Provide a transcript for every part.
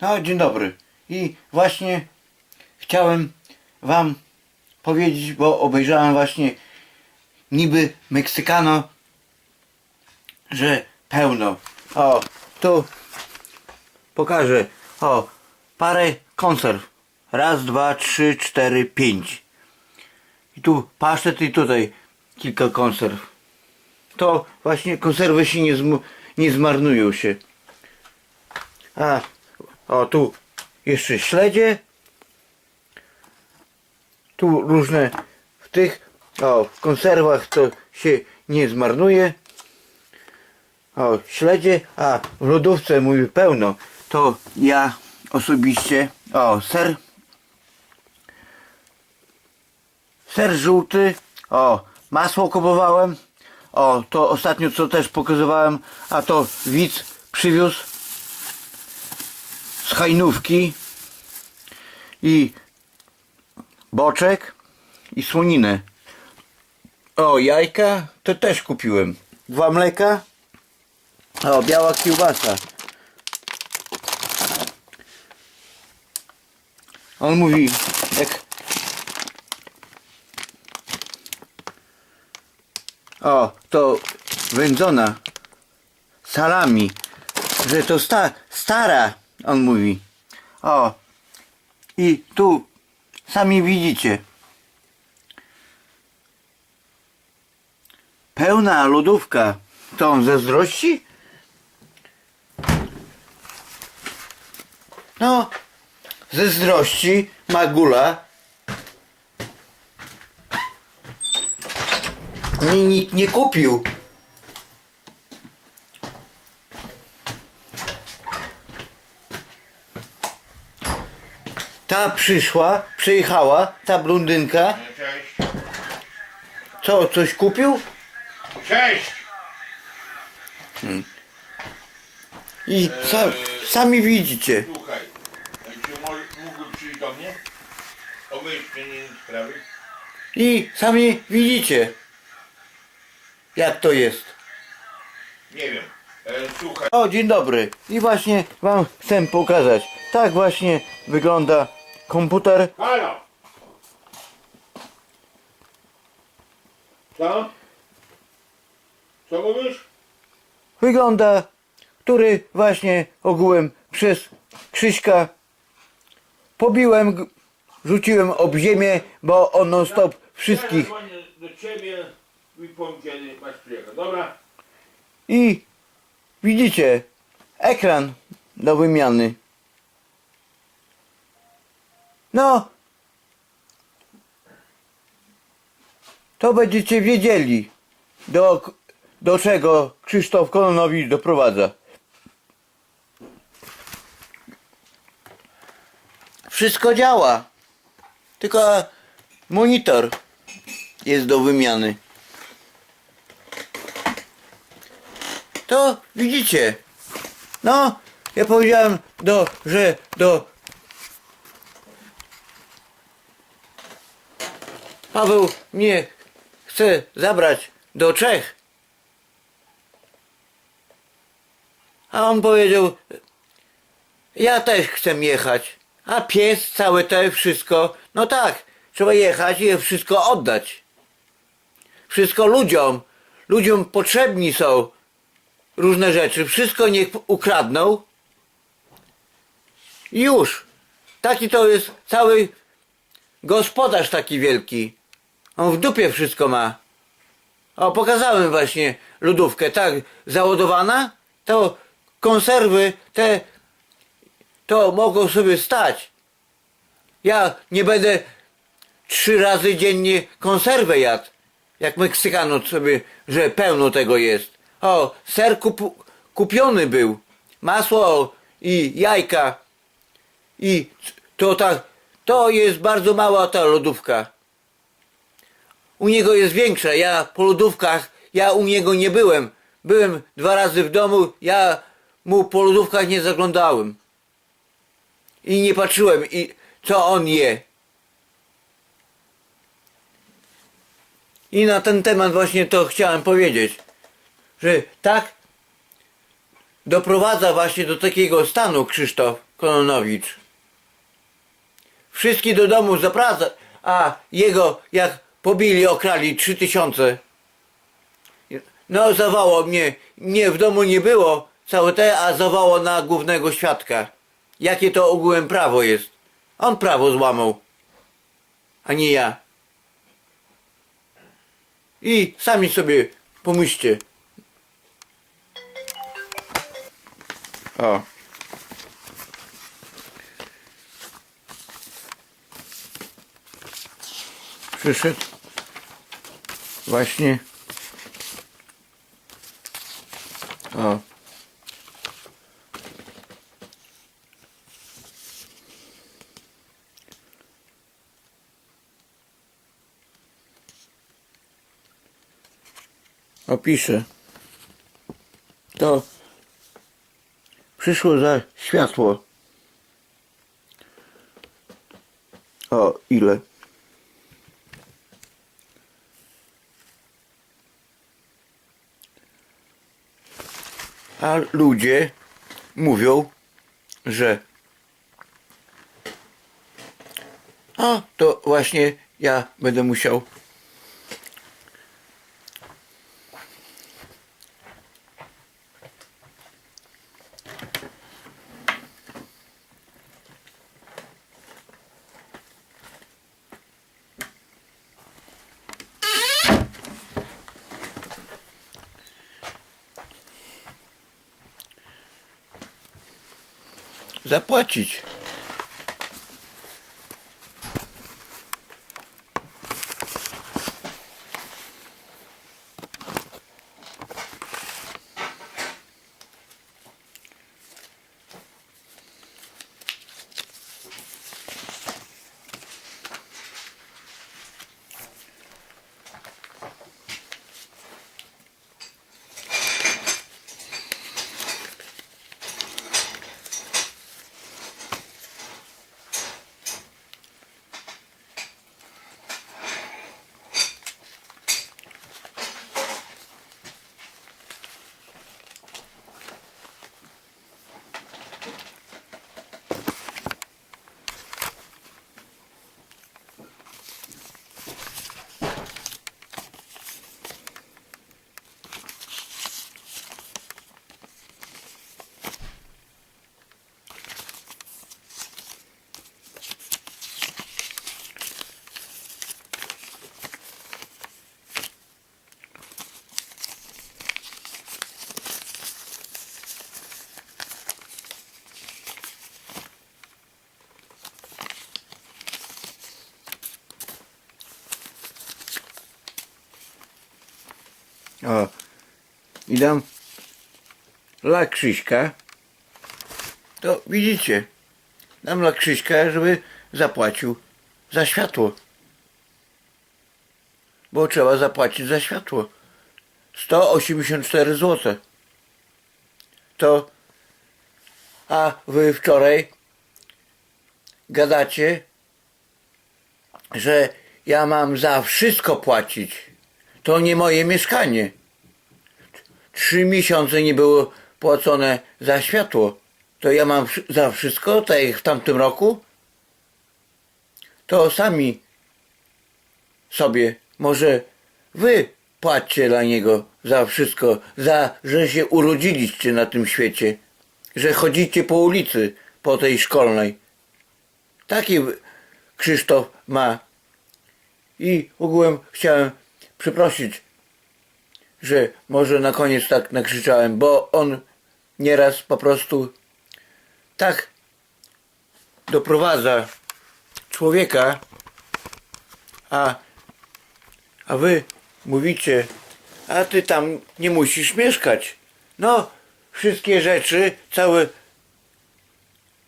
No, dzień dobry. I właśnie chciałem wam powiedzieć, bo obejrzałem właśnie niby Meksykano, że pełno. O, tu pokażę. O, parę konserw. Raz, dwa, trzy, cztery, pięć. I tu pasztet i tutaj kilka konserw. To właśnie konserwy się nie, zmu- nie zmarnują się. A, o tu jeszcze śledzie. Tu różne w tych, o w konserwach to się nie zmarnuje. O, śledzie, a w lodówce mówi pełno. To ja osobiście, o ser. Ser żółty, o masło kupowałem. O, to ostatnio co też pokazywałem, a to widz przywiózł z hajnówki i boczek i słoninę. O, jajka to też kupiłem. Dwa mleka. O, biała kiełbasa. On mówi, jak... O, to wędzona salami, że to sta, stara, on mówi. O, i tu sami widzicie. Pełna lodówka. To on zazdrości? No, zazdrości Magula. Mi nikt nie kupił. Ta przyszła, przyjechała, ta blondynka. Cześć. Co, coś kupił? Cześć! I sa, sami widzicie. Słuchaj, czy mógłby przyjść do mnie? Obejść mnie sprawy? I sami widzicie. Jak to jest. Nie wiem. E, słuchaj, O, dzień dobry. I właśnie wam chcę pokazać. Tak właśnie wygląda komputer. halo! Co? Co mówisz? Wygląda, który właśnie ogółem przez Krzyśka pobiłem, g- rzuciłem ob ziemię, bo on non stop wszystkich. Dzwonię do ciebie i powiem kiedy masz przyjechać, dobra? I widzicie, ekran do wymiany. No, to będziecie wiedzieli, do, do czego Krzysztof Kononowicz doprowadza. Wszystko działa, tylko monitor jest do wymiany. To widzicie. No, ja powiedziałem do, że do Paweł mnie chce zabrać do Czech. A on powiedział, ja też chcę jechać. A pies, całe to wszystko, no tak, trzeba jechać i wszystko oddać. Wszystko ludziom, ludziom potrzebni są różne rzeczy, wszystko niech ukradną. Już. Taki to jest cały gospodarz taki wielki. On w dupie wszystko ma. O, pokazałem właśnie lodówkę, tak, załadowana, to konserwy te, to mogą sobie stać. Ja nie będę trzy razy dziennie konserwę jadł, jak Meksykano sobie, że pełno tego jest. O, ser kup, kupiony był, masło i jajka i to tak, to jest bardzo mała ta lodówka. U niego jest większa. Ja po lodówkach, ja u niego nie byłem. Byłem dwa razy w domu, ja mu po lodówkach nie zaglądałem. I nie patrzyłem, i co on je. I na ten temat właśnie to chciałem powiedzieć, że tak doprowadza właśnie do takiego stanu Krzysztof Kononowicz. Wszystkich do domu zapraszał, a jego jak pobili, okrali trzy tysiące. No zawało mnie, mnie w domu nie było, całe te, a zawało na głównego świadka. Jakie to ogółem prawo jest? On prawo złamał, a nie ja. I sami sobie pomyślcie. O. Przyszedł właśnie. O. Opiszę. To przyszło za światło. O, ile? A ludzie mówią, że a to właśnie ja będę musiał zapłacić. O, i dam dla Krzyśka. To widzicie, dam dla Krzyśka, żeby zapłacił za światło. Bo trzeba zapłacić za światło. 184 zł. To, a wy wczoraj gadacie, że ja mam za wszystko płacić. To nie moje mieszkanie. Trzy miesiące nie było płacone za światło. To ja mam za wszystko, tak jak w tamtym roku? To sami sobie, może wy płaccie dla niego za wszystko, za, że się urodziliście na tym świecie, że chodzicie po ulicy, po tej szkolnej. Taki Krzysztof ma i ogółem chciałem przeprosić, że może na koniec tak nakrzyczałem, bo on nieraz po prostu tak doprowadza człowieka, a, a wy mówicie, a ty tam nie musisz mieszkać. No, wszystkie rzeczy, całe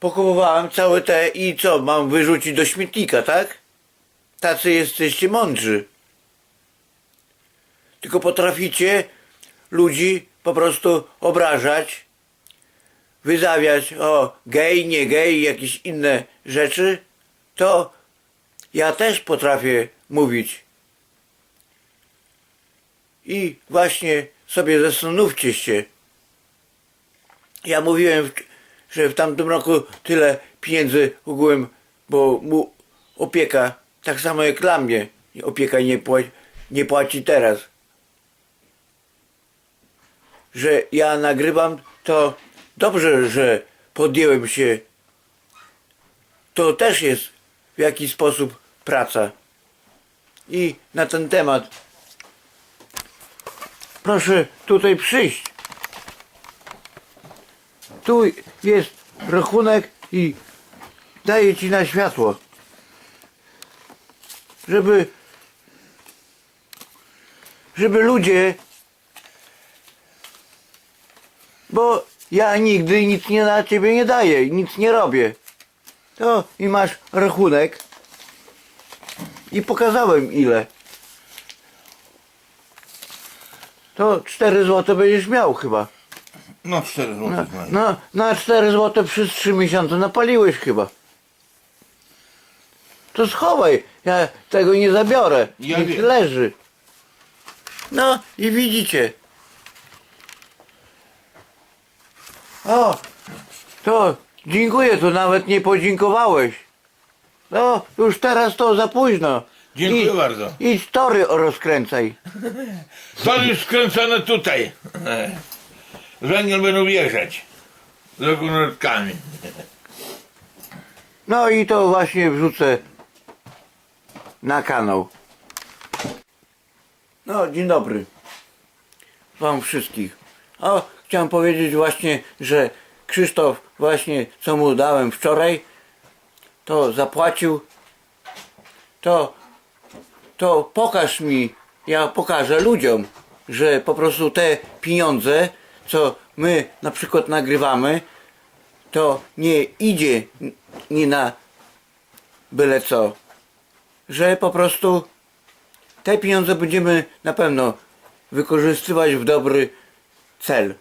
pokupowałem całe te i co, mam wyrzucić do śmietnika, tak? Tacy jesteście mądrzy. Tylko potraficie ludzi po prostu obrażać, wyzawiać o gej, nie gej, jakieś inne rzeczy, to ja też potrafię mówić. I właśnie sobie zastanówcie się. Ja mówiłem, że w tamtym roku tyle pieniędzy ogółem, bo mu opieka, tak samo jak dla mnie, opieka nie nie płaci teraz. Że ja nagrywam, to dobrze, że podjąłem się. To też jest w jakiś sposób praca. I na ten temat proszę tutaj przyjść. Tu jest rachunek i daję ci na światło. Żeby żeby ludzie bo ja nigdy nic nie na ciebie nie daję, nic nie robię. To i masz rachunek i pokazałem ile. To 4 zł będziesz miał chyba. No 4 zł No, na 4 zł przez 3 miesiące napaliłeś chyba. To schowaj, ja tego nie zabiorę. Ja Niech wiem. leży. No i widzicie. O, to dziękuję, to nawet nie podziękowałeś. No, już teraz to za późno. Dziękuję I, bardzo. I tory rozkręcaj. To już skręcone tutaj. Węgiel będą wjeżdżać. Z okularkami. No i to właśnie wrzucę na kanał. No, dzień dobry. Wam wszystkich. O, chciałem powiedzieć właśnie, że Krzysztof właśnie, co mu dałem wczoraj, to zapłacił. To, to pokaż mi, ja pokażę ludziom, że po prostu te pieniądze, co my na przykład nagrywamy, to nie idzie nie na byle co. Że po prostu te pieniądze będziemy na pewno wykorzystywać w dobry cel,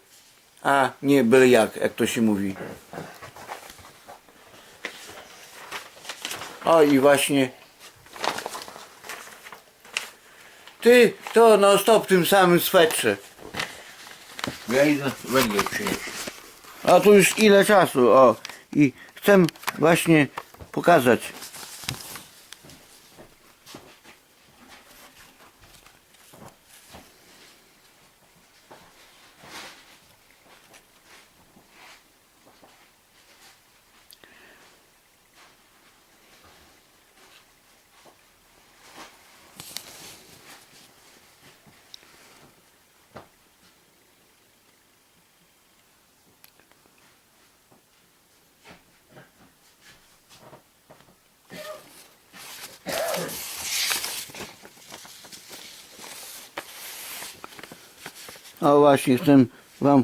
a nie byle jak, jak to się mówi. O i właśnie ty to no stop w tym samym swetrze. Ja idę węgiel przynieść. A tu już ile czasu, o. I chcę właśnie pokazać. O właśnie, chcę wam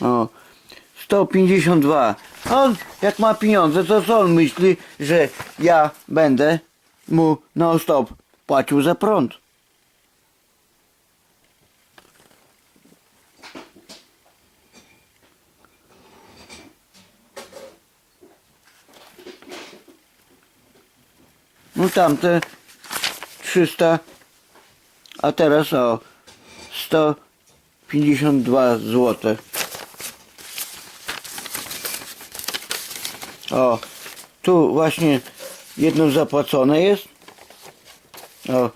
O 152 On jak ma pieniądze to co on myśli, że ja będę mu non stop płacił za prąd? No tamte 300, a teraz o 152 zł. O, tu właśnie jedno zapłacone jest. O.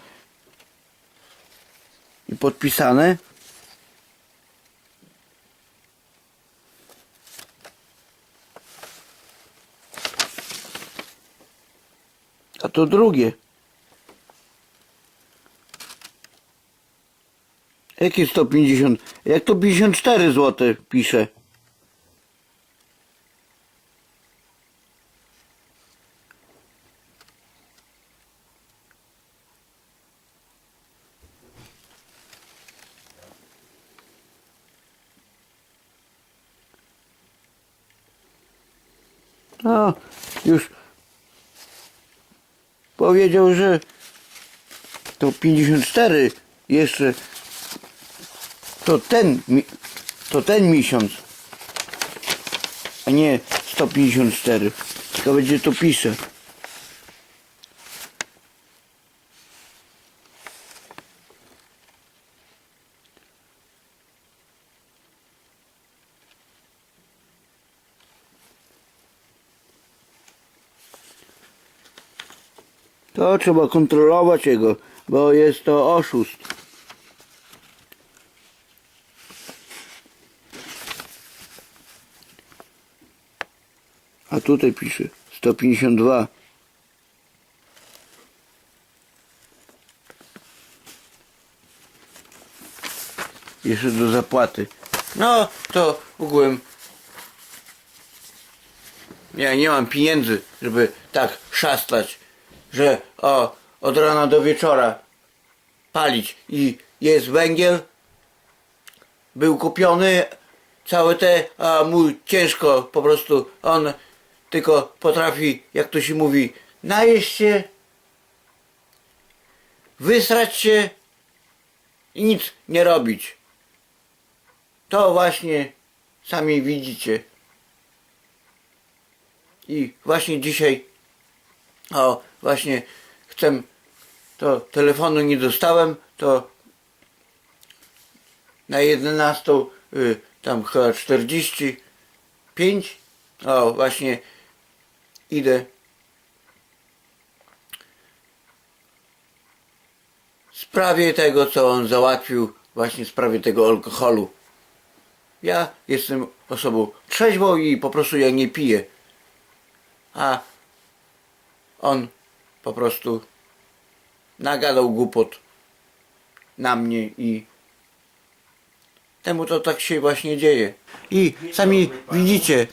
I podpisane. A to drugie. Jakie 150? Jak to 54 zł pisze? O, już powiedział, że to 54 jeszcze to ten, to ten miesiąc, a nie 154. Tylko będzie to pisze. To trzeba kontrolować jego, bo jest to oszust. A tutaj pisze 152. Jeszcze do zapłaty. No, to ogółem ja nie mam pieniędzy, żeby tak szastać, że o, od rana do wieczora palić i jest węgiel, był kupiony, całe te, a mu ciężko po prostu, on tylko potrafi, jak to się mówi, najeść się, wysrać się i nic nie robić. To właśnie sami widzicie. I właśnie dzisiaj, o właśnie chcę, to telefonu nie dostałem, to na 11, y, tam chyba 45, o właśnie idę w sprawie tego, co on załatwił, właśnie w sprawie tego alkoholu. Ja jestem osobą trzeźwą i po prostu ja nie piję a on po prostu nagadał głupot na mnie i temu to tak się właśnie dzieje. I sami widzicie,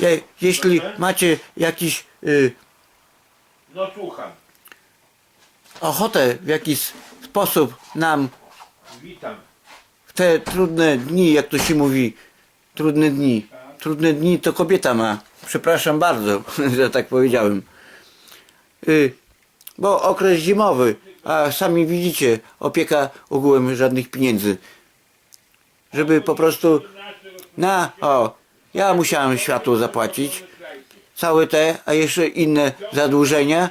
je, jeśli macie jakiś y, No słucham. ochotę w jakiś sposób nam Witam. w te trudne dni, jak to się mówi, trudne dni. Trudne dni to kobieta ma. Przepraszam bardzo, że tak powiedziałem. Y, bo okres zimowy, a sami widzicie, opieka ogółem żadnych pieniędzy. Żeby po prostu na, o, ja musiałem światło zapłacić, całe te, a jeszcze inne zadłużenia,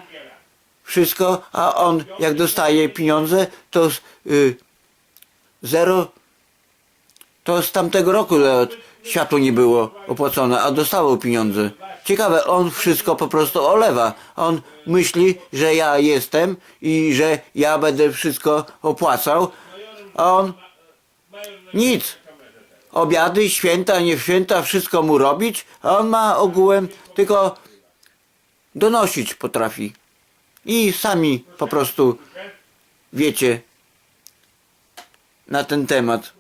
wszystko, a on jak dostaje pieniądze, to y, zero to z tamtego roku nawet światło nie było opłacone, a dostało pieniądze. Ciekawe, on wszystko po prostu olewa. On myśli, że ja jestem i że ja będę wszystko opłacał, a on nic. Obiady, święta, nie święta, wszystko mu robić, a on ma ogółem tylko donosić potrafi. I sami po prostu wiecie na ten temat.